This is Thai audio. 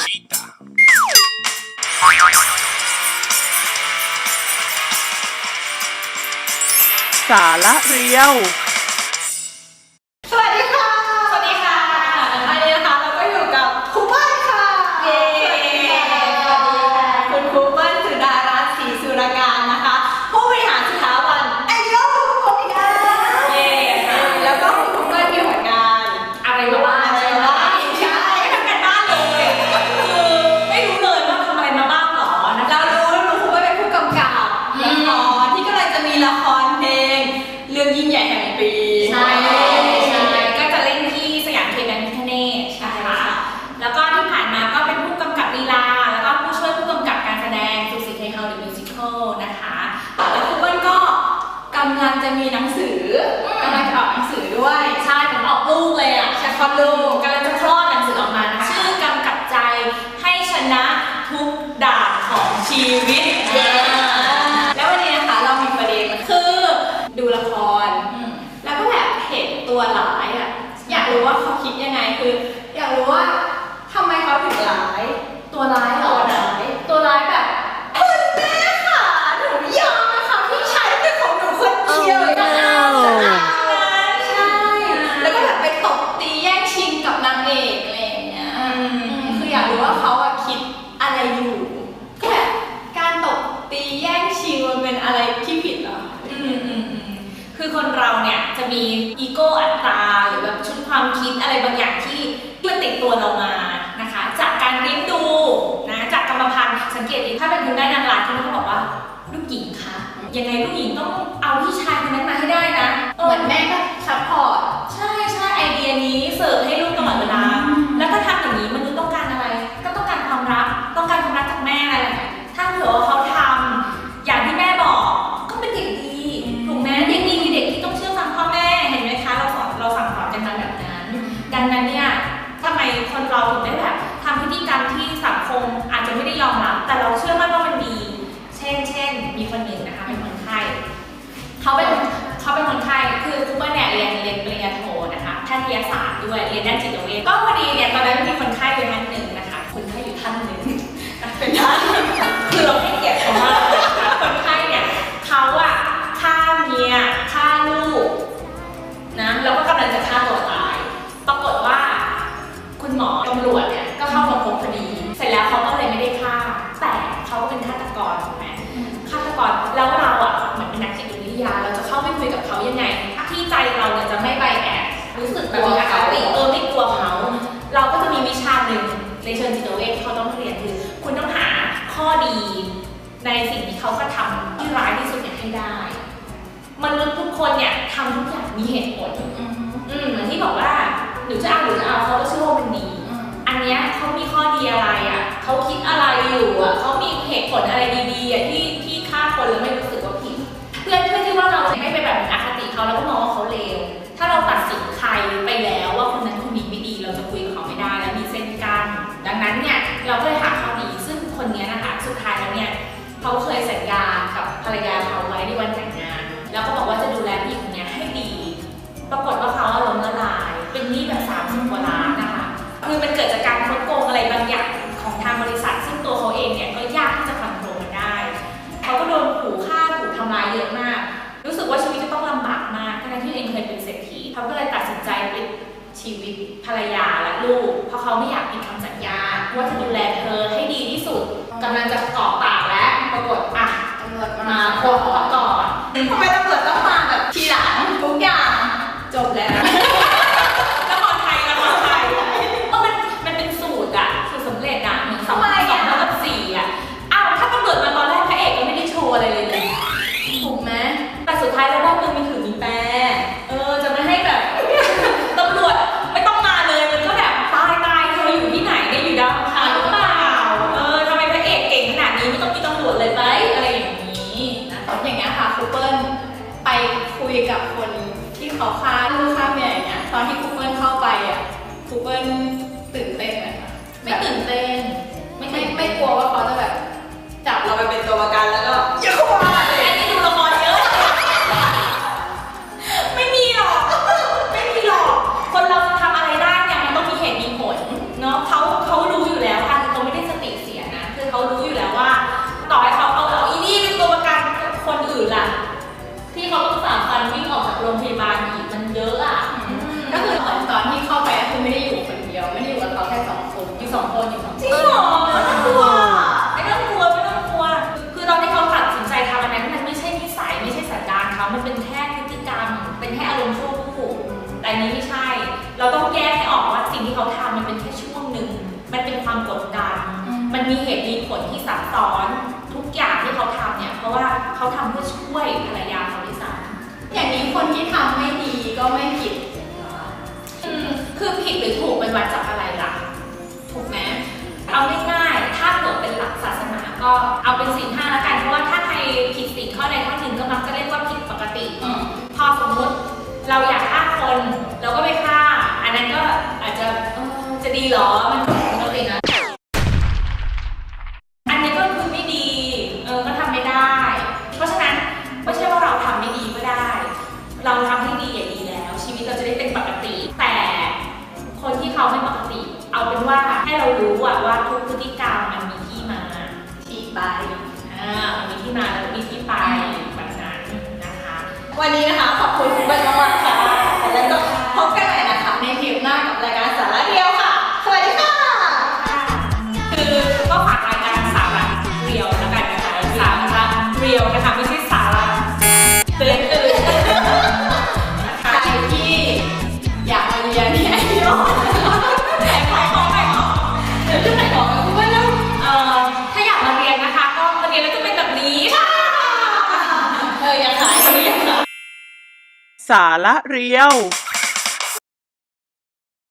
Chita. สา รื่องยิ่งใหญ่แห่งปีใช่ใช่ก็จะเล่นที่สยามเทนนิสเนตนะคะแล้วก็ที่ผ่านมาก็เป็นผู้กำกับลีลา แล้วก็ผู้ช่วยผู้กำกับการแสดงสุสิเทเฮาเดอะมิวสิคลนะคะแล้วครูเปิ้ลก็กำลังจะมีหนังสือกำลังจะออกหนังสือด้วยใช่เหมือนออกลูกเลยอะจะคลอดลูกกำลังจะคลอดหนังสือออกมานะคะชื่อกำกับใจให้ชนะทุกด่านของชีวิต เย้แล้ววันนี้นะคะเรามีประเด็นคือดูละคร อืม แล้วก็แบบเห็นตัวร้ายอะ อยากรู้ว่าเขาคิดยังไงคือ อยากรู้ว่าทำไมเขาถึงร้าย ตัวร้ายเหร ตั อ วร้าย ตัวร้ายแบบคุณแม่ค่ะหนูยอมนะคะพี่ชายเป็นของหนูคนเดียว Oh, จะเอา no จะเอาใช่ แล้วก็แบบไปตบตีแย่งชิงกับนางเอกอะไรอย่างเงี้ย อืม คืออยากรู้ว่าเขาอะคิดอะไรอยู่ก็แบบการตบตีแย่งชิงมันเป็นอะไรที่ผิดเหรอ อืมอืมอืมคือคนเราเนี่ยจะมีอีโก้อัตราหรือแบบชุด ความคิดอะไรบางอย่างที่มันติดตัวเรามานะคะ จากการเลี้ยงดูนะจากกรรมพันธุ์สังเกตดีถ้าเป็นคุณได้นางร้ายคนนั้นเขาบอกว่าลูกหญิงคะยังไงลูกหญิงต้องเอาพี่ชายคนนั้นมาให้ได้นะเหมือนแม่ก็ซัพพอร์ต ทยศาสตร์ด้วยเรียนด้านจิตเวชก็พอดีเนี่ยตอนนั้นมีคนไข้อยู่ท่านหนึ่งนะคะคนไข้อยู่ท่านหนึ่งเป็นท่าน ดีในสิ่งที่เขากระทำที่ร้ายที่สุดเนี่ยให้ได้ มนุษย์ทุกคนเนี่ยทำทุกอย่างมีเหตุผลอืมเหมือนที่บอกว่าหนูจะเอาหรือจะเอาเขาก็เชื่อว่ามันดี อันเนี้ยเขามีข้อดีอะไรอะเขาคิดอะไรอยู่อะเขามีเหตุผลอะไรดีๆอะที่ที่ฆ่าคนแล้วไม่รู้สึกว่าผิด เพื่อเพื่อที่ว่าเราจะไม่ไปแบบอคติเขาแล้วก็มองว่าเขาเลวถ้าเราตัดสินใครไปแล้วว่าคนนั้นคนนี้ไม่ดีเราจะคุยกับเขาไม่ได้ แล้วมีเส้นกั้นดังนั้นเนี่ยเราก็เลย เขาเคยสัญญากับภรรยาเขาไว้ในวันแต่งงาน แล้วก็บอกว่าจะดูแลผู้หญิงคนนี้ให้ดี ปรากฏว่าเขาล้มละลาย เป็นหนี้แบบสามสิบกว่าล้านนะคะ คือมันเกิดจากการคดโกงอะไรบางอย่างของทางบริษัท ซึ่งตัวเขาเองเนี่ยก็ยากที่จะคอนโทรลมันได้ เขาก็โดนขู่ฆ่าถูกทำร้ายเยอะมาก รู้สึกว่าชีวิตจะต้องลำบากมากทั้งที่เองเคยเป็นเศรษฐี เขาก็เลยตัดสินใจปลิดชีวิตภรรยาและลูก เพราะเขาไม่อยากผิดคำสัญญาว่าจะดูแลเธอให้ดีที่สุดกำลังจะกรอกปาก ปรากฏอะตำรวจมามาโคตรก่อนทำไมตำรวจต้องมา อย่างเงี้ยค่ะคูเปิลไปคุยกับคนที่เขาค้าลูกค้าเมียอย่างเงี้ยตอนที่คูเปิลเข้าไปอะคูเปิลตื่นเต้นไหมคะไม่ตื่นเต้นไม่ไม่กลัวว่าเขา สองคนอยู่สองคนจริงเหรอน่ากลัวไม่ต้องกลัวไม่ต้องกลัว คือตอนที่เขาตัดสินใจทำอันนั้นมันไม่ใช่นิสัยไม่ใช่สันดานเขามันเป็นแค่พฤติกรรม เป็นแค่อารมณ์ชั่ววูบแต่อันนี้ไม่ใช่ เราต้องแยกให้ออกว่าสิ่งที่เขาทำมันเป็นแค่ช่วงหนึ่ง มันเป็นความกดดัน มันมีเหตุมีผลที่ซับซ้อนทุกอย่างที่เขาทำเนี่ยเพราะว่าเขาทำเพื่อช่วยภรรยาเขาที่สามอย่างนี้คนที่ทำไม่ดี เอาเป็นสิ่งห้าละกัน เพราะว่าถ้าใครผิดสิ่งข้อใดข้อหนึ่งก็มักจะเรียกว่าผิดปกติ พอสมมติเราอยากฆ่าคน เราก็ไปฆ่า อันนั้นก็อาจจะเออจะดีเหรอ วันนี้นะคะ สาระเรียว